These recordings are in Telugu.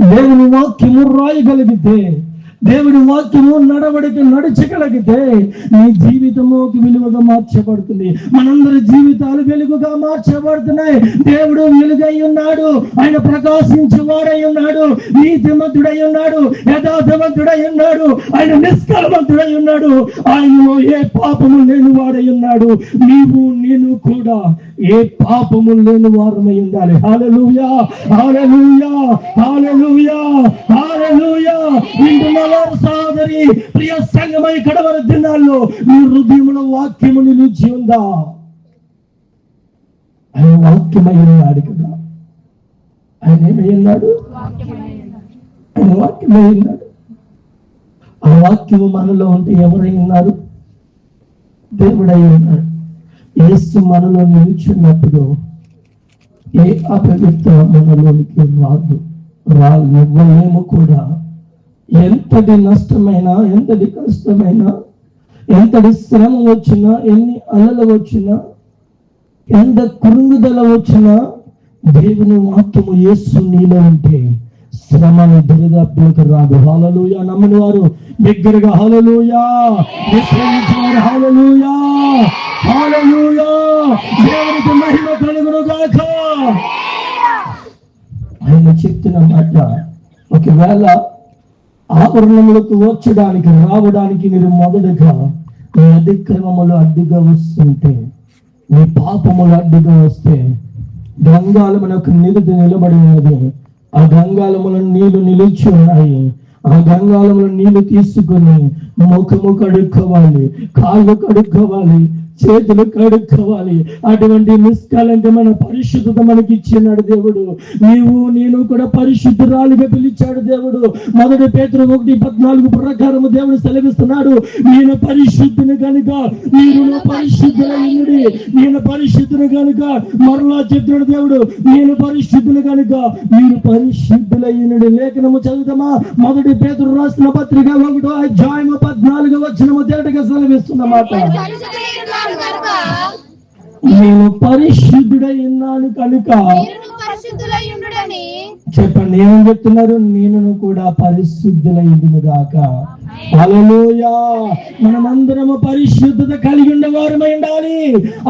దేవుని వాక్యము రాయగలిగితే దేవుని వాక్యము నడవడికి నడిచగలిగితే నీ జీవితము ఒక విలువగా మార్చబడుతుంది. మనందరి జీవితాలు వెలుగుగా మార్చబడుతున్నాయి. దేవుడు వెలుగై ఉన్నాడు. ఆయన ప్రకాశించి వాడై ఉన్నాడు. నీతిమంతుడై ఉన్నాడు. యథార్థవంతుడై ఉన్నాడు. ఆయన నిష్కలమంతుడై ఉన్నాడు. ఆయన ఏ పాపము లేని వాడై ఉన్నాడు. నీవు నేను కూడా ఏ పాపము లేని వారమై ఉండాలి. హాలలుయా హాలలుయా హాలలుయా హాలలుయా వింటున్నవారు సోదరి ప్రియ సంగమై కడవర దినాల్లో మీ హృదయంలో వాక్యము నిలిచి ఉందా? ఆయన వాక్యమై ఉన్నాడు కదా. ఆయన ఏమై ఉన్నాడు? ఆయన వాక్యమై ఉన్నాడు. ఆ వాక్యము మనలో ఉంటే ఎవరై ఉన్నారు? దేవుడై ఉన్నాడు ఏసు మనలో నిలుచున్నప్పుడు ఏ అపవిత్ర మనలోనికి రాదు రాదు కూడా. ఎంతటి నష్టమైనా ఎంతటి కష్టమైనా ఎంతటి శ్రమ వచ్చినా ఎన్ని అలలు వచ్చినా ఎంత కృంగుదల వచ్చినా దేవుని వాక్యము యేసు నీలో ఉంటే శ్రమలు దరిదాపులకు రాదు హాలలుయా నమ్మని వారు. దగ్గరగా హాలలుయా విశ్రమించేవారు హాలలుయా హాలలుయా దేవునికి మహిమ కలుగును గాక ఆయన చెప్తున్న మాట ఒకవేళ ఆభరణములకు వచ్చడానికి రావడానికి మీరు మొదటగా మీ అతిక్రమములు అడ్డుగా వస్తుంటే మీ పాపములు అడ్డుగా వస్తే గంగాలమున ఒక నిలుది నిలబడి ఉన్నది. ఆ గంగాలములో నీళ్ళు నిలిచి ఉన్నాయి. ఆ గంగాలముల నీళ్ళు తీసుకుని ముఖము కడుక్కోవాలి కాళ్ళు కడుక్కోవాలి చేతులు కడుక్కోవాలి. అటువంటి నిష్కలంకమైన పరిశుద్ధత మనకి ఇచ్చినాడు దేవుడు. నీవు నేను కూడా పరిశుద్ధురాలుగా పిలిచాడు దేవుడు. మొదటి పేతురు ఒకటి పద్నాలుగు ప్రకారము దేవుడు సెలవిస్తున్నాడు. నేను పరిశుద్ధిని కనుక మీరు నా నేను పరిశుద్ధుని కనుక మరలా చెప్తున్నాడు దేవుడు. నేను పరిశుద్ధులు కనుక మీరు పరిశుద్ధులైనడి లేఖనము చదువుతామా? మొదటి పేతురు రాసిన పత్రిక ఒకటో అధ్యాయము పద్నాలుగు వచ్చినము తేటగా సెలవిస్తున్నమాట నేను పరిశుద్ధుడై ఉన్నాను కనుక చెప్పండి. ఏమని చెప్తున్నారు? నేను కూడా పరిశుద్ధులైంది గాక అలలోయా మనమందరము పరిశుద్ధత కలిగి ఉండవారమై ఉండాలి.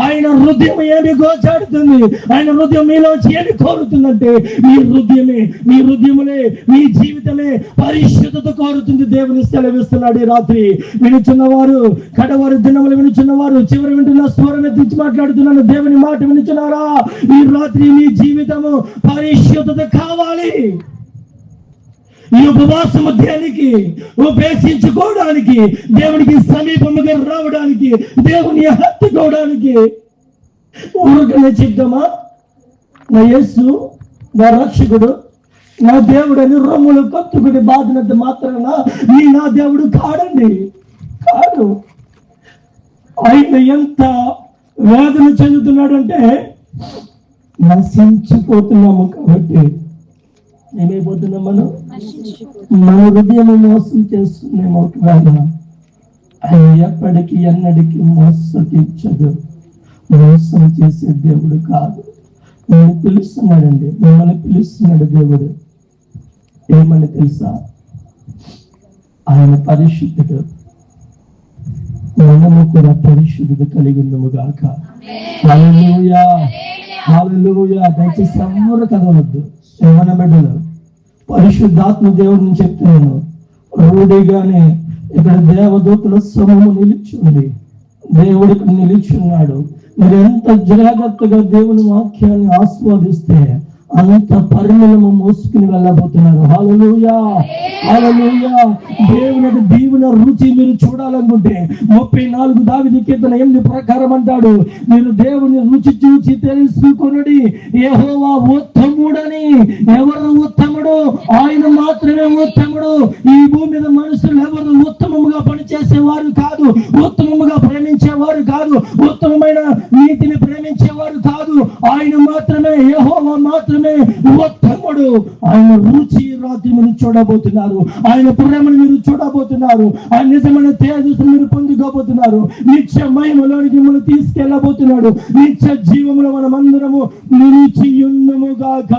ఆయన హృదయం ఏమి గోచాడుతుంది? ఆయన హృదయం మీలోంచి ఏమి కోరుతుందంటే మీ హృదయమే మీ హృదయములే మీ జీవితమే పరిశుద్ధత కోరుతుంది. దేవుని సెలవిస్తున్నాడు ఈ రాత్రి. వినుచున్నవారు కడవారు దినములు వినుచున్నవారు చివరి వింటున్న స్వరం ఎత్తించి మాట్లాడుతున్నాను. దేవుని మాట వినుచున్నారా? ఈ రాత్రి మీ జీవితము పరిశుద్ధత కావాలి. ఈ ఉపవాస మధ్యానికి ఉపేక్షించుకోవడానికి దేవునికి సమీపముగా రావడానికి దేవుని హత్తుకోవడానికి ఊరికనే చెప్తామా నా యేసు నా రక్షకుడు నా దేవుడు అని రొమ్ములు కత్తుకుని బాధినంత మాత్రాన నీ నా దేవుడు కాడండి. కాదు ఆయన ఎంత వేదన చెందుతున్నాడంటే నశించిపోతున్నాము కాబట్టి. ఏమైపోతున్నాం మనం మన హృదయం మోసం చేస్తున్నాము ఒకవేళ ఆయన ఎప్పటికీ ఎన్నటికీ మోసగించదు మోసం చేసే దేవుడు కాదు. నేను పిలుస్తున్నాడండి. మిమ్మల్ని పిలుస్తున్నాడు దేవుడు. ఏమని తెలుసా? ఆయన పరిశుద్ధుడు. మనము కూడా పరిశుద్ధత కలిగి ఉన్నాము గాక. దయచేసి ఎవరు చదవద్దు. శ్రవణ బిడ్డలు పరిశుద్ధాత్మ దేవుడిని చెప్తున్నాను. రూఢిగానే ఇక్కడ దేవదూతల సమూహం నిలిచి ఉంది దేవుడు ఇక్కడ నిలిచి ఉన్నాడు మీరు ఎంత జాగ్రత్తగా దేవుని వాక్యాన్ని ఆస్వాదిస్తే అంత పరిమళము మోసుకుని వెళ్ళబోతున్నారు. హల్లెలూయా! హల్లెలూయా! దేవుని దీవున రుచి మీరు చూడాలనుకుంటే ముప్పై నాలుగు దావిది కీర్తన ఎనిమిది ప్రకారం అంటాడు. మీరు దేవుని రుచి చూసి తెలుసుకొనడి. యెహోవా ఉత్తముడని ఎవరు ఉత్తముడు ఆయన మాత్రమే ఉత్తముడు. ఈ భూమి మీద మనుషులు ఎవరు ఉత్తమముగా పనిచేసేవారు కాదు ఉత్తమముగా ప్రేమించేవారు కాదు ఉత్తమమైన నీతిని ప్రేమించేవారు కాదు. ఆయన మాత్రమే యెహోవా మాత్రమే ఉత్తముడు ఆయన రుచి రాత్రి చూడబోతున్నారు. ఆయన ప్రేమను మీరు చూడబోతున్నారు. ఆయన నిజమైన తేజస్సును మీరు పొందుకోబోతున్నారు. నిత్య మహిమలోనికి మిమ్మల్ని తీసుకెళ్ళబోతున్నాడు. నిత్య జీవములో మనం అందరము నిలిచి ఉన్నముగాక